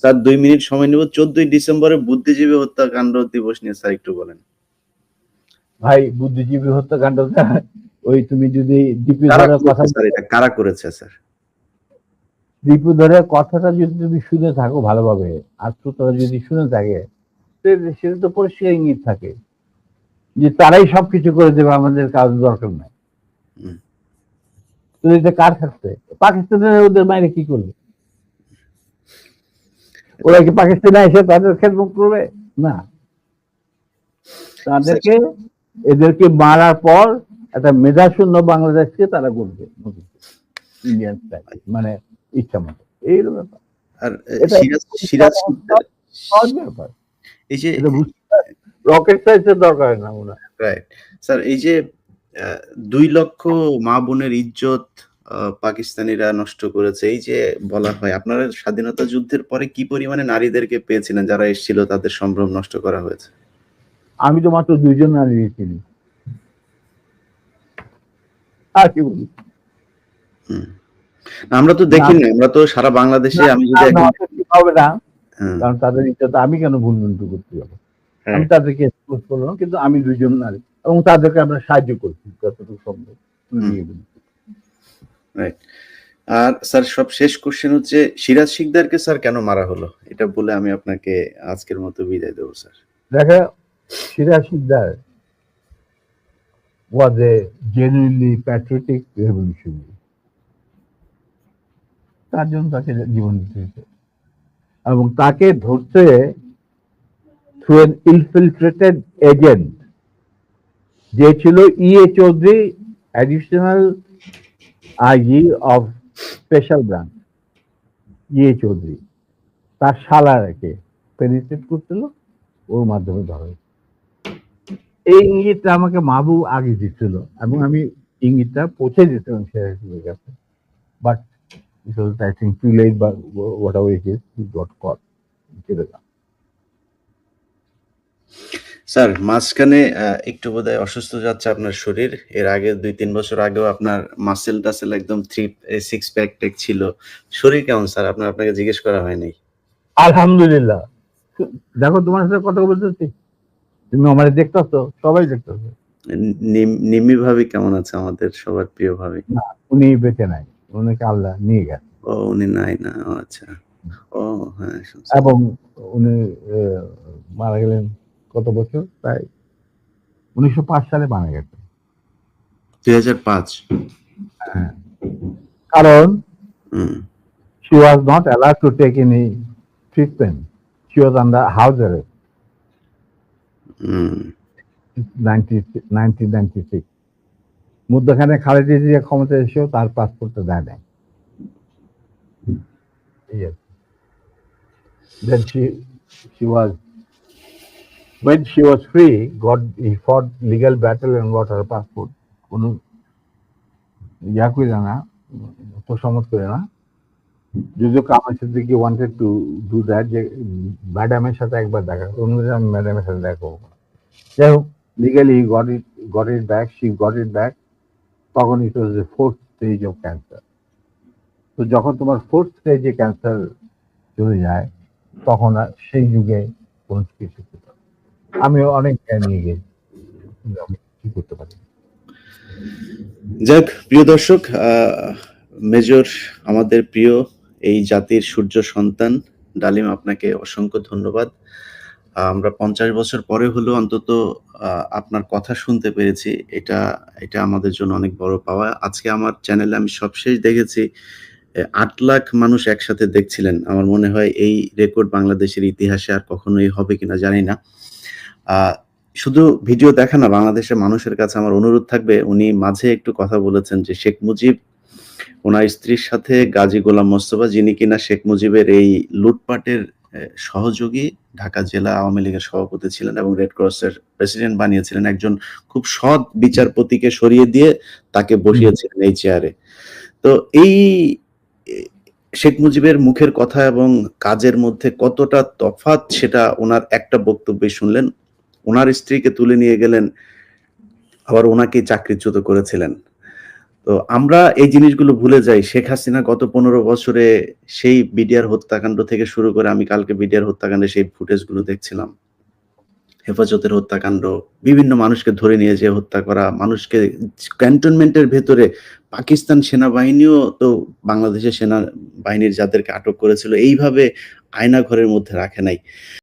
Sir দুই minute সময় নেব। চোদ্দই ডিসেম্বরে বুদ্ধিজীবী হত্যাকাণ্ড দিবস নিয়ে স্যার একটু বলেন। ভাই বুদ্ধিজীবী হত্যাকাণ্ডটা ওই তুমি যদি দীপু কারা ধরের কথা করেছে স্যার এটা? কারা করেছে স্যার? দীপু ধরের কথাটা যদি তুমি শুনে থাকো ভালোভাবে আর শ্রোতারা যদি শুনে থাকে সেটা তো পরিষ্কার ইঙ্গিত থাকে যে তারাই সবকিছু করে দেবে আমাদের কাজ দরকার নাই। তো এটা কার ক্ষেত্রে পাকিস্তানের ওদের বাইরে কি করবে? ওরা কি পাকিস্তানে এসে তাদের খেদমত করবে? না। তাদেরকে এদেরকে মারার পর একটা মেধাশূন্য বাংলাদেশকে তারা করবে ইন্ডিয়ান মানে ইচ্ছা মতো। এইরকম ব্যাপার। আর সিরাজ সিরাজ ব্যাপার। এই যে রকেট সাইজের দরকার না ওরা রাইট স্যার এই যে দুই লক্ষ মা বোনের ইজ্জত পাকিস্তানিরা নষ্ট করেছে। এই যে বলা হয় আপনারা স্বাধীনতা যুদ্ধের পরে কি পরিমাণে নারীদেরকে পেয়েছিলেন যারা এসেছিল তাদের সম্ভ্রম নষ্ট করা হয়েছে? আমি তো মাত্র দুইজন নারী চিনি আর কি বলি আমরা তো দেখিনি আমরা তো সারা বাংলাদেশে আমি যদি এখন হবে না। কারণ তাদের ইচ্ছা তো আমি কেন ভুল মন্ত্র করতে যাব? হ্যাঁ। আমি তাদেরকে এক্সপোজ করলাম কিন্তু আমি দুইজন নারী এবং তাদেরকে আমরা সাহায্য করছি যতটুকু সম্ভব। রাইট আর স্যার, সব শেষ কোশ্চেন হচ্ছে, সিরাজ শিকদারকে স্যার কেন মারা হলো? এটা বলে আমি আপনাকে আজকের মতো বিদায় দেবো, স্যার। দেখা Siraj Sikdar was a genuinely patriotic revolutionary. তার জন্য তাকে জীবন দিতে হয়েছে। এবং তাকে ধরতে থ্রু এন ইনফিলট্রেটেড এজেন্ট যে ছিল E A Chowdhury additional IG of special branch E A Chowdhury তার শালাকে পেনিট্রেট করছিল, ওর মাধ্যমে ধরা এই ইঙ্গিতটা আমাকে মাহবু আগে দিচ্ছিল এবং আমি ইঙ্গিতটা পৌঁছে দিতাম শেয়ারের কাছে but it was I think too late বা ইট স্যার মাঝখানে একটু বোধহয় অসুস্থ যাচ্ছে আপনার শরীর। এর আগে দুই তিন বছর আগেও আপনার মাসেল টাসেল একদম থ্রি সিক্স প্যাক টেক ছিল। শরীর কেমন স্যার? আপনার আপনাকে জিজ্ঞেস করা হয়নি আলহামদুলিল্লাহ। দেখো তোমার সাথে কথা বলতেছি তুমি আমার দেখতেছো সবাই দেখতেছো। নিম- ভাবি কেমন আছে আমাদের সবার প্রিয় ভাবি? উনি বেঁচে নাই। উনিকে আল্লাহ নিয়ে গেছে। ও উনি নাই না আচ্ছা। ও হ্যাঁ এবং উনি মারা গেলেন কত বছর প্রায় উনিশশো পাঁচ সালে মারা গেছেন দুই হাজার পাঁচ কারণ was not allowed to take any treatment. She was under house arrest, হুম 1996. মধ্যখানে খালেদা জিয়া ক্ষমতা এসেও তার পাসপোর্টটা দেয় নাই. Then she she was when she was free, got he fought legal battle and got her passport. কোনো ইয়া করে না করে না যদিও Kamal Siddiqui wanted to do that যে ম্যাডামের সাথে একবার দেখা আমি ম্যাডামের সাথে দেখা করব। যাই হোক legally got it got it back she got it back তখন it was a fourth stage of cancer তো যখন তোমার ফোর্থ স্টেজে ক্যান্সার চলে যায় তখন আর সেই যুগে কোনো চিকিৎসা। আমি অনেক নিয়ে আমি কি করতে পারি? যাক, প্রিয় দর্শক মেজর, আমাদের প্রিয় এই জাতির সূর্য সন্তান, ডালিম, আপনাকে অসংখ্য ধন্যবাদ। আমরা পঞ্চাশ বছর পরে হলেও অন্তত আপনার কথা শুনতে পেরেছি। এটা এটা আমাদের জন্য অনেক বড় পাওয়া। আজকে আমার চ্যানেলে আমি সবশেষ দেখেছি আট লাখ মানুষ একসাথে দেখছিলেন। আমার মনে হয় এই রেকর্ড বাংলাদেশের ইতিহাসে আর কখনোই হবে কিনা জানি না। শুধু ভিডিও দেখা না, বাংলাদেশের মানুষের কাছে আমার অনুরোধ থাকবে, উনি মাঝে একটু কথা বলেছেন যে শেখ মুজিব, ওনার স্ত্রীর সাথে গাজী গোলাম মোস্তফা, যিনি কিনা শেখ মুজিবের এই লুটপাটের সহযোগী, ঢাকা জেলা আওয়ামী লীগের সভাপতি ছিলেন এবং রেড ক্রসের প্রেসিডেন্ট বানিয়েছিলেন। একজন খুব সৎ বিচারপতিকে সরিয়ে দিয়ে তাকে বসিয়েছিলেন এই চেয়ারে তো এই শেখ মুজিবের মুখের কথা এবং কাজের মধ্যে কতটা তফাত সেটা ওনার একটা বক্তব্যে শুনলেন। ওনার স্ত্রীকে তুলে নিয়ে গেলেন, আবার ওনাকে চাকরিচ্যুত করেছিলেন। তো আমরা এই জিনিসগুলো ভুলে যাই। শেখ হাসিনা গত পনেরো বছরে সেই বিডিআর হত্যাকাণ্ড থেকে শুরু করে আমি কালকে বিডিআর হত্যাকাণ্ডে সেই ফুটেজগুলো দেখছিলাম। হেফাজতের হত্যাকাণ্ড, বিভিন্ন মানুষকে ধরে নিয়ে যেয়ে হত্যা করা, মানুষকে ক্যান্টনমেন্টের ভেতরে পাকিস্তান সেনাবাহিনীও তো বাংলাদেশের সেনাবাহিনীর যাদেরকে আটক করেছিল, এইভাবে আয়না ঘরের মধ্যে রাখে নাই।